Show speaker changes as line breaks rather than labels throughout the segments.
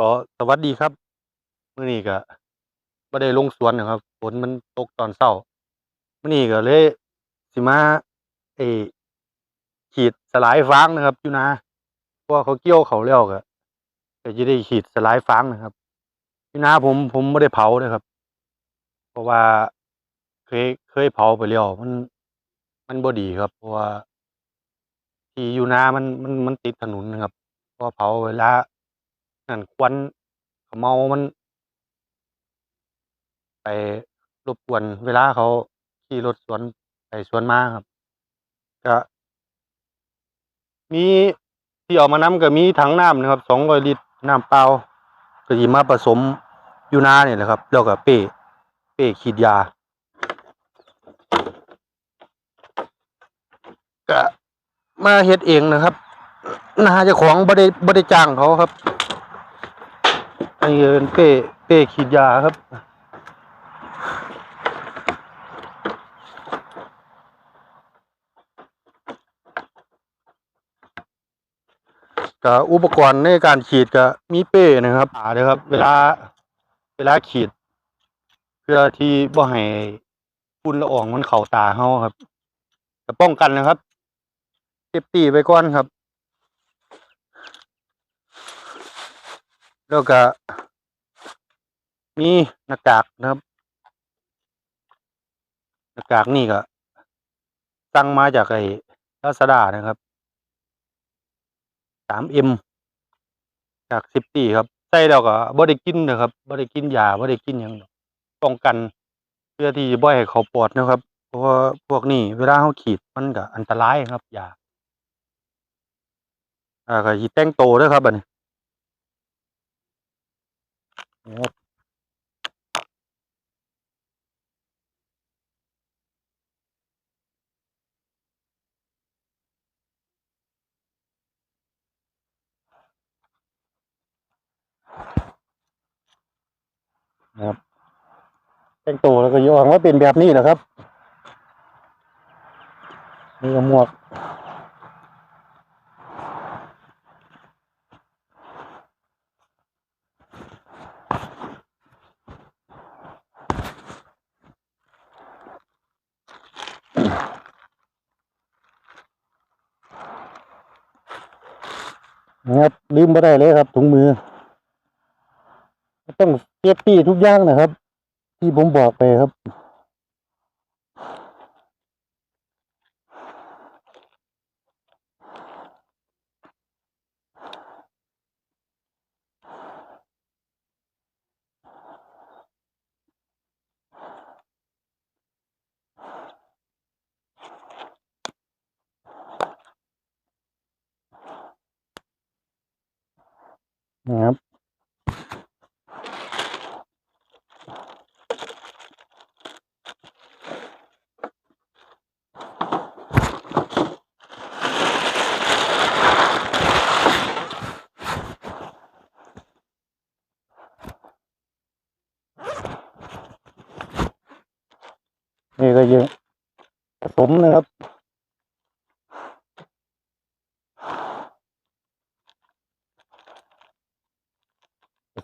ก็สวัสดีครับมื้อนี้ก็บ่ได้ลงสวนนะครับฝนมันตกตอนเช้ามื้อนี้ก็เลยสิมาไอ้ฉีดสลายฟางนะครับอยู่นาเพราะเขาเกี่ยวเขาแล้วก็ก็สิได้ฉีดสลายฟางนะครับอยู่นาผมผมบ่ได้เผาเด้อครับ เพราะว่าเคยเคยเผาไปแล้วมัน มันบ่ดีครับ เพราะว่าที่อยู่นามันมันมันติดถนนนะครับพอเผาเวลา นั้นควันเขม่ามัน ไปรบกวนเวลาเขาขี่รถสวนไปสวนมาครับ ก็ มีที่เอามาน้ำก็มีถังน้ำนะครับ200ลิตรน้ำเปล่าก็สิมาผสมอยู่นาเนี่แหละครับ แล้วก็เป้เป้ฉีดยาก็มาเฮ็ดเองนะครับนาจ้าของบ่ได้บ่ได้จ้างเขาครับ นนี้เป็นเป้ เป้ฉีดยาครับก็อุปกรณ์ในการฉีดก็มีเป้นะครับอ่าเลยครับ เวลา เวลาฉีด เพื่อที่บ่ให้ฝุ่นละอองมันเข้าตาเฮาครับจะป้องกันนะครับเซฟตี้ไว้ก่อนครับ แล้วก็มีหน้ากากนะครับหน้ากากนี่ก็สั่งมาจากไอ้ลาซาด้านะครับ 3M จากซิปตี้ครับใส่แล้วก็บ่ได้กินนะครับบ่ได้กินยาบ่ได้กินหยังป้องกันเพื่อที่บ่ให้เขาปอดนะครับ เพราะว่าพวกนี้เวลาเฮาฉีดมันก็อันตรายครับยาอ่าก็สิแต่งโตด้อครับบัดนี้ ครับครับแต่งโตแล้วก็ยออกมาเป็นแบบนี้แหละครับนี่ก็หมวก นะครับ ลืมไม่ได้เลยครับ ถุงมือ ต้องเซฟตี้ทุกอย่างนะครับ ที่ผมบอกไปครับ นะครับ นี่ก็เยังผสมนะครับ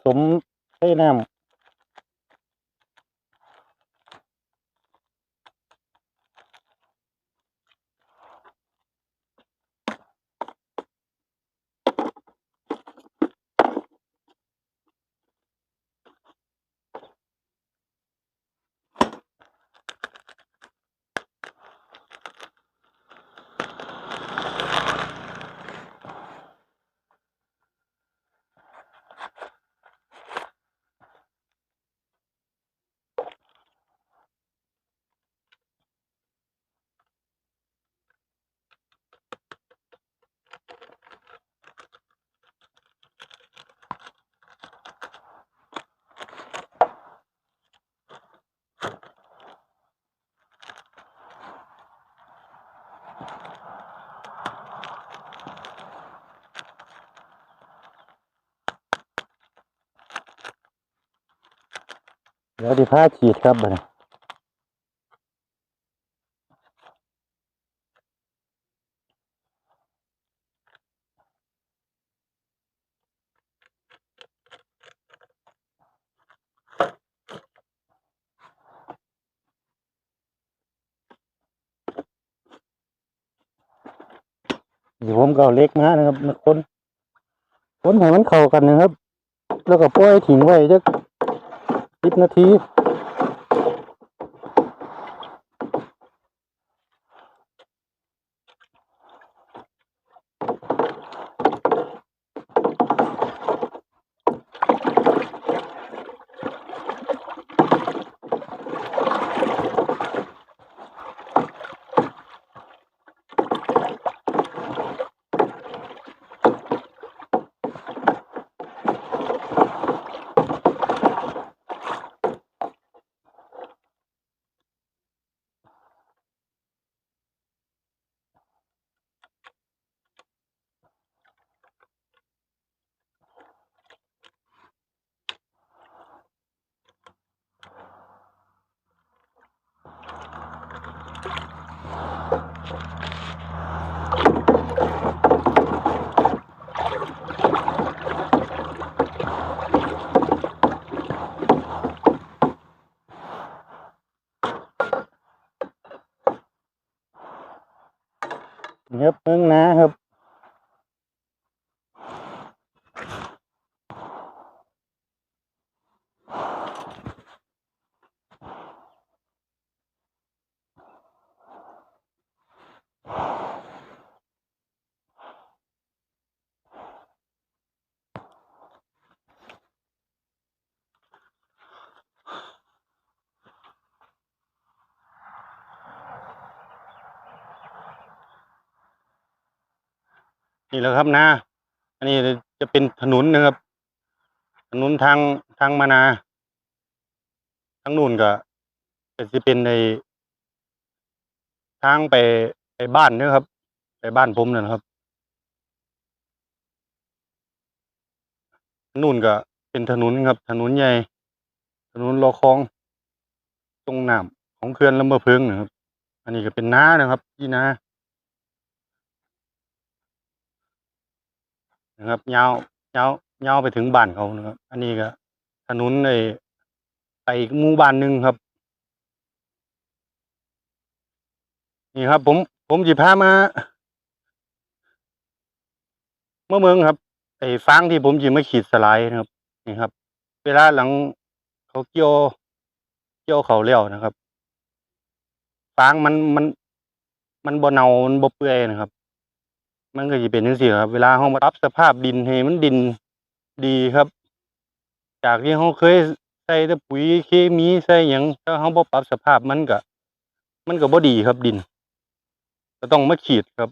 สมใช้น้ำ แล้ยวดิผ้าฉีดครับบ่นะเดี๋ผมเกาเล็กมานะครับคนคนให้มันเข้ากันนะครับ แล้วก็ปล่อยทิ้งไว้จัก สิ ครับเมืองนาครับ นี่แหละครับนาอันนี้จะเป็นถนนนะครับ ถนนทางทางมานาทางนู่นก็จะเป็นในทางไปไปบ้านนะครับ ไปบ้านผมนั่นครับนู่นก็เป็นถนนครับ ถนนใหญ่ ถนนรอคลอง ตรงน้ำของเขื่อนลำบะเพิงนะครับ อันนี้ก็เป็นน้านะครับที่นา นะครับยาว ยาวยาวไปถึงบ้านเขานะครับ อันนี้ก็ถนนในไปอีกหมู่บ้านหนึ่งครับ นี่ครับ ผม ผมจิพามา เมื่อเมืองครับไอ้ฟางที่ผมจิมาขีดสไลด์นะครับ นี่ครับ เวลาหลังเขาเกี่ยวเกี่ยวเขาเลี้ยวนะครับฟางมันมันมันบ่เนามันบ่เปื่อยนะครับ มันก็จะเป็นจังซี่ครับ เวลาเรามาปรับสภาพดินให้มันดินดีครับ จากที่เราเคยใส่แต่ปุ๋ยเคมีใส่หยังถ้าเราบ่ปรับสภาพมันก็มันก็บ่ดีครับดิน ก็ต้องมาฉีดครับ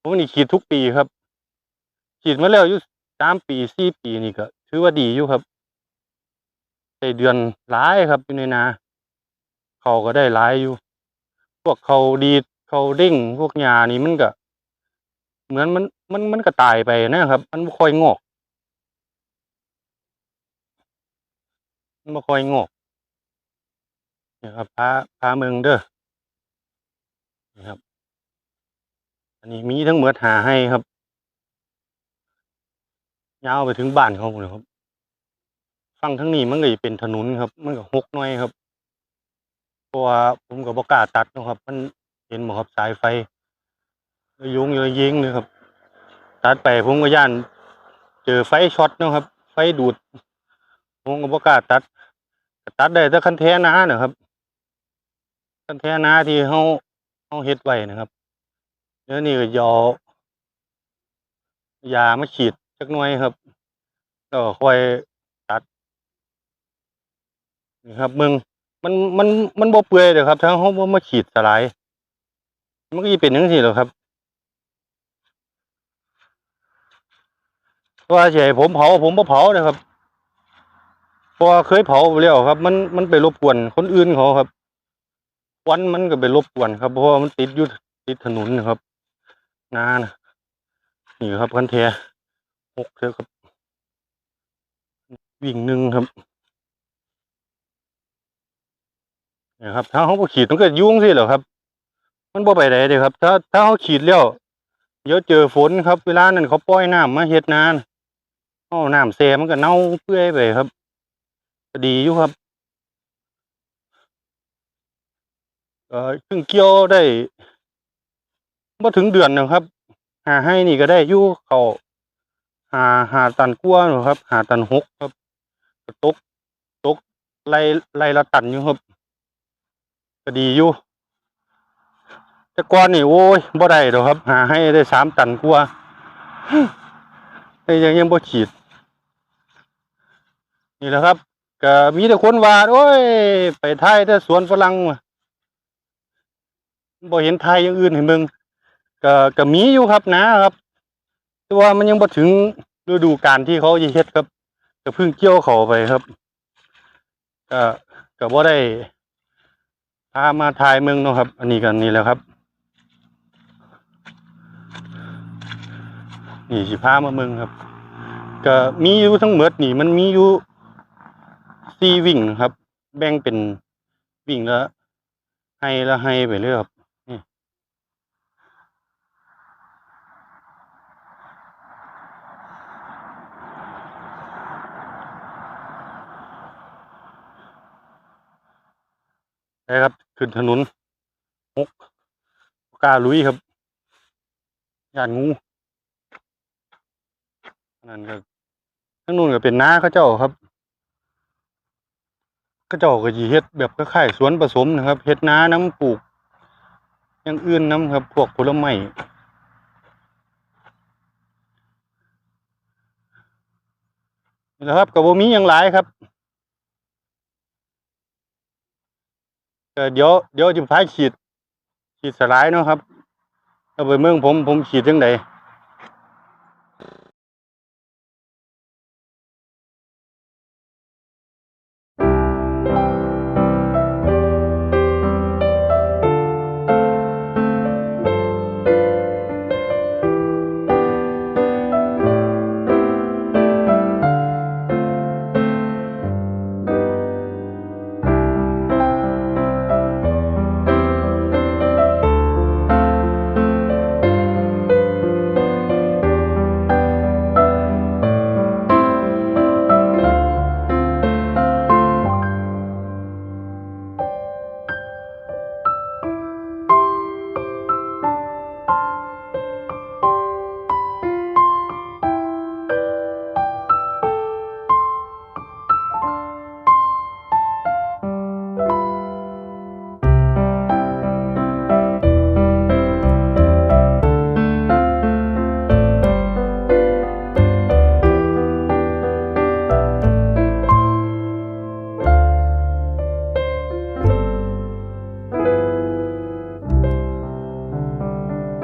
ผมนี่ฉีดทุกปีครับฉีดมาแล้วอยู่สามปีสี่ปีนี่ก็ถือว่าดีอยู่ครับได้เดือนหลายครับอยู่ในนาเขาก็ได้หลายอยู่ พวกเขาดีเขาเด้งพวกหญ้านี่มันก็ เหมือนมันมันมันก็ตายไปนะครับ มันบ่ค่อยงอกมันบ่ค่อยงอกนี่ครับพาพาเมืองเด้อนี่ครับ อันนี้มีทั้งเหมือดหาให้ครับยาวไปถึงบ้านเขาเลยครับฝั่งทั้งนี้มันก็เป็นถนนครับ มันก็หกหน่อยครับเพราะว่าผมก็บ่กาตัดนะครับ มันเห็นบ่ครับสายไฟ ยุงระยิงเลยครับ ตัดไปผมก็ย่าน เจอไฟช็อตนะครับ ไฟดูดผมก็บ่กล้าตัด ตัดได้แต่คันแท้นานะครับ คันแท้นาที่เฮาเฮาเฮ็ดไว้นะครับเดี๋ยวนี้ก็ยอยามาฉีดจักหน่อยครับแล้วก็ค่อยตัดนี่ครับเบิ่งมันมันมันบ่เปื่อยเด้อครับถ้าเฮาบ่มาฉีดสลาย มันก็สิเป็นจังซี่แหละครับ ว่าสิให้ผมเผาผมบ่เผาเด้อครับเพราะเคยเผาไปแล้วครับ มันมันไปรบกวนคนอื่นเขาครับควันมันก็ไปรบกวนครับเพราะมันติดอยู่ติดถนนนะครับนานนี่ครับคันแท้หกเท่าครับ วิ่งหนึ่งครับนี่ครับ ถ้าเขาขีดมันก็ยุ่งสิเหรอครับ มันบ่ไปไหนเด้ครับ ถ้าถ้าเขาขีดแล้วเดี๋ยวเจอฝนครับ เวลานั้นเขาปล่อยน้ำมาเฮ็ดนาน เอาน้ำแซ่มันก็เน่าเปื่อยไปครับดีอยู่ครับเออเพิ่งเกี่ยวได้บ่ถึงเดือนนะครับ หาให้นี่ก็ได้อยู่เขาหาหาตันกว่าหนูครับ หาตันหกครับตกตกไล่ไล่ละตันอยู่ครับก็ดีอยู่แต่ก่อนนี่โอ้ยบ่ได้ดอกครับ หาให้ได้สามตันกว่าแต่ยังยังบ่ฉีด นี่แหละครับ ก็มีแต่คนว่าโอ้ย ไปไทยแต่สวนฝรั่งบ่เห็นไทยอย่างอื่นให้เบิ่งก็ก็มีอยู่ครับนะครับ แต่ว่ามันยังบ่ถึงฤดูกาลที่เขาจะเฮ็ดครับก็เพิ่งเกี่ยวเขาไปครับก็ก็บ่ได้พามาถ่ายเมืองเนาะครับ อันนี้กันนี่แหละครับนี่สิพามาเมืองครับ ก็มีอยู่ทั้งหมดนี่ มันมีอยู่ สี่วิ่งครับ แบ่งเป็นวิ่งละให้ละให้ไปเรื่อยครับนี่ไปครับ ขึ้นถนนหกกาลุยครับย่านงูนั่นก็ทั้งนู้นก็เป็นนาเขาเจ้าครับ ก็เจ้าก็สิเฮ็ดแบบคล้ายๆสวนผสมนะครับเฮ็ดนาน้ำปลูกอย่างอื่นน้ำครับ พวกผลไม้นี่แหละครับก็บ่มีหยังหลายครับเดี๋ยวเดี๋ยวจะพาฉีดฉีดสลายเนาะครับเอาไปเมืองผมผมฉีดจังได